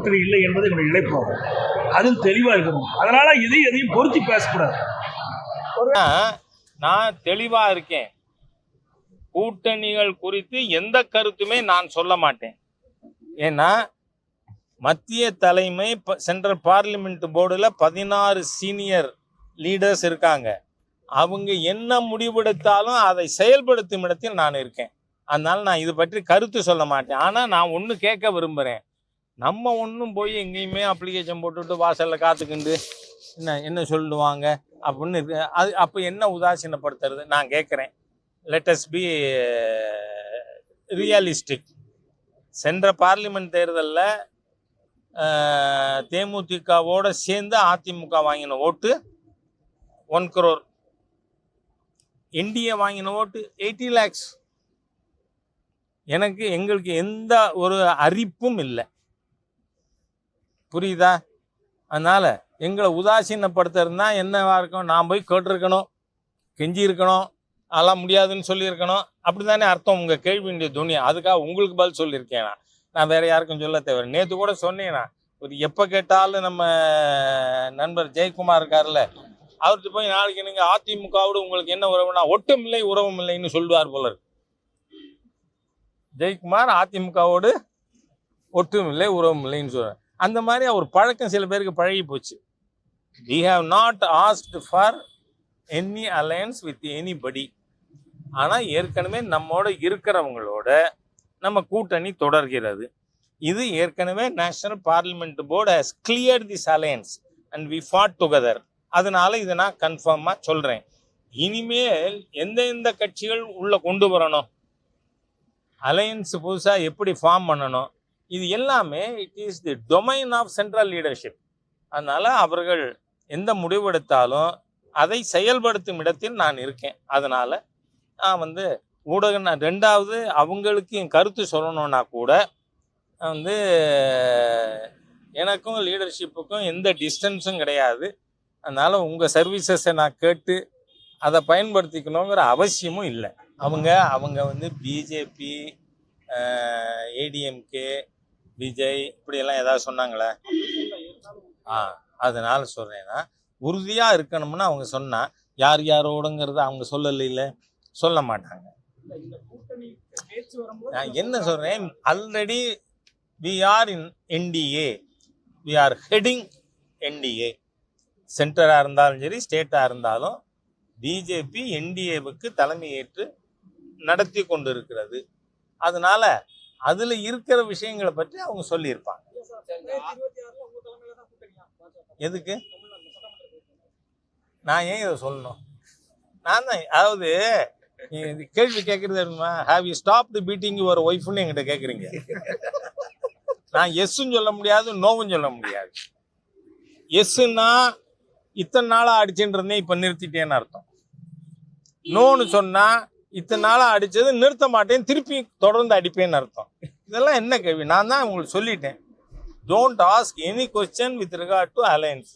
கூட்டணி இல்லை என்பது என்னுடைய நிலைப்பாடு. அதில் தெளிவாக இருக்கணும். அதனால எதையும் எதையும் பொருத்தி பேசக்கூடாது. நான் தெளிவா இருக்கேன். கூட்டணிகள் குறித்து எந்த கருத்துமே நான் சொல்ல மாட்டேன். ஏன்னா மத்திய தலைமை சென்ட்ரல் பார்லிமெண்ட் போர்டுல பதினாறு சீனியர் லீடர்ஸ் இருக்காங்க. அவங்க என்ன முடிவெடுத்தாலும் அதை செயல்படுத்தும் இடத்தில் நான் இருக்கேன். அதனால நான் இது பற்றி கருத்து சொல்ல மாட்டேன். ஆனால் நான் ஒன்று கேட்க விரும்புகிறேன் நம்ம ஒன்றும் போய் எங்கேயுமே அப்ளிகேஷன் போட்டுவிட்டு வாசலில் காத்துக்கிண்டு என்ன என்ன சொல்லுவாங்க? அப்படின்னு இருக்கு. அது அப்போ என்ன உதாசீனப்படுத்துறது? நான் கேட்குறேன் லெட்டஸ் பி ரியலிஸ்டிக் சென்ற பார்லிமெண்ட் தேர்தலில் uh, தேமுதிகவோடு சேர்ந்து அதிமுக வாங்கின ஓட்டு ஒன் க்ரோர் என்டிஏ வாங்கின ஓட்டு எயிட்டி லேக்ஸ் எனக்கு எங்களுக்கு எந்த ஒரு அரிப்பும் இல்லை. புரியுதா? அதனால் எங்களை உதாசீனப்படுத்துறதுனா என்னவா இருக்கும்? நான் போய் கேட்டிருக்கணும். கெஞ்சி இருக்கணும். அதெல்லாம் முடியாதுன்னு சொல்லியிருக்கணும். அப்படி தானே அர்த்தம்? உங்கள் கேள்வியுடைய துணி. அதுக்காக உங்களுக்கு பதில் சொல்லியிருக்கேன் நான். நான் வேற யாருக்கும் சொல்ல தேவை நேற்று கூட சொன்னேன்னா ஒரு எப்போ கேட்டாலும் நம்ம நண்பர் ஜெயக்குமார் இருக்கார்ல அவர்கிட்ட போய் நாளைக்கு நீங்கள் அதிமுகவோடு உங்களுக்கு என்ன உறவுனா ஒட்டும் இல்லை உறவும் இல்லைன்னு சொல்லுவார் போல இருக்கு. ஜெயக்குமார் அதிமுகவோடு ஒட்டும் இல்லை உறவும் இல்லைன்னு சொல்றார். அந்த மாதிரி அவர் பழக்கம் சில பேருக்கு பழகி போச்சு. We have not asked for any alliance with anybody ஆனால் ஏற்கனவே நம்மோட இருக்கிறவங்களோட நம்ம கூட்டணி தொடர்கிறது. இது ஏற்கனவே national parliament board has clear this alliance and we fought together அதனால இதை நான் கன்ஃபார்மாக சொல்கிறேன் இனிமேல் எந்த எந்த கட்சிகள் உள்ளே கொண்டு வரணும்? அலையன்ஸ் புதுசாக எப்படி ஃபார்ம் பண்ணணும்? இது எல்லாமே it is the domain of central leadership அதனால் அவர்கள் எந்த முடிவெடுத்தாலும் அதை செயல்படுத்தும் இடத்தில் நான் இருக்கேன். அதனால் நான் வந்து ஊடக நான் ரெண்டாவது அவங்களுக்கு என் கருத்து சொல்லணும்னா கூட நான் வந்து எனக்கும் லீடர்ஷிப்புக்கும் எந்த டிஸ்டன்ஸும் கிடையாது. அதனால் உங்கள் சர்வீசஸை நான் கேட்டு அதை பயன்படுத்திக்கணுங்கிற அவசியமும் இல்லை. அவங்க அவங்க வந்து பிஜேபி ஏடிஎம்கே விஜய் இப்படியெல்லாம் ஏதாவது சொன்னாங்களே? ஆ அதனால சொல்கிறேன்னா உறுதியாக இருக்கணும்னு அவங்க சொன்னால் யார் யாரோடுங்கிறத அவங்க சொல்லலையில சொல்ல மாட்டாங்க. நான் என்ன சொல்கிறேன் already we are in NDA we are heading NDA சென்டராக இருந்தாலும் சரி ஸ்டேட்டாக இருந்தாலும் பிஜேபி என்டிஏவுக்கு தலைமையேற்று நடத்தி கொண்டு இருக்கிறது அதனால அதில் இருக்கிற விஷயங்களை பற்றி அவங்க சொல்லியிருப்பாங்க. எதுக்கு? நான் ஏன் இதை சொல்லணும்? நான் தான் அதாவது கேள்வி கேட்கறது தெரியுமா have you stop the beating your ஒய்ஃப்னு என்கிட்ட கேட்குறீங்க நான் எஸ்ஸும் சொல்ல முடியாது நோவும் சொல்ல முடியாது. எஸ்ஸுன்னா இத்தனை நாளாக அடிச்சுட்டு இருந்தேன் இப்போ நிறுத்திட்டேன்னு அர்த்தம். நோன்னு சொன்னால் இத்தனை நாளாக அடித்தது நிறுத்த மாட்டேன் திருப்பி தொடர்ந்து அடிப்பேன்னு அர்த்தம். இதெல்லாம் என்ன கேள்வி நான் தான் உங்களுக்கு சொல்லிட்டேன். Don't ask any question with regard to alliance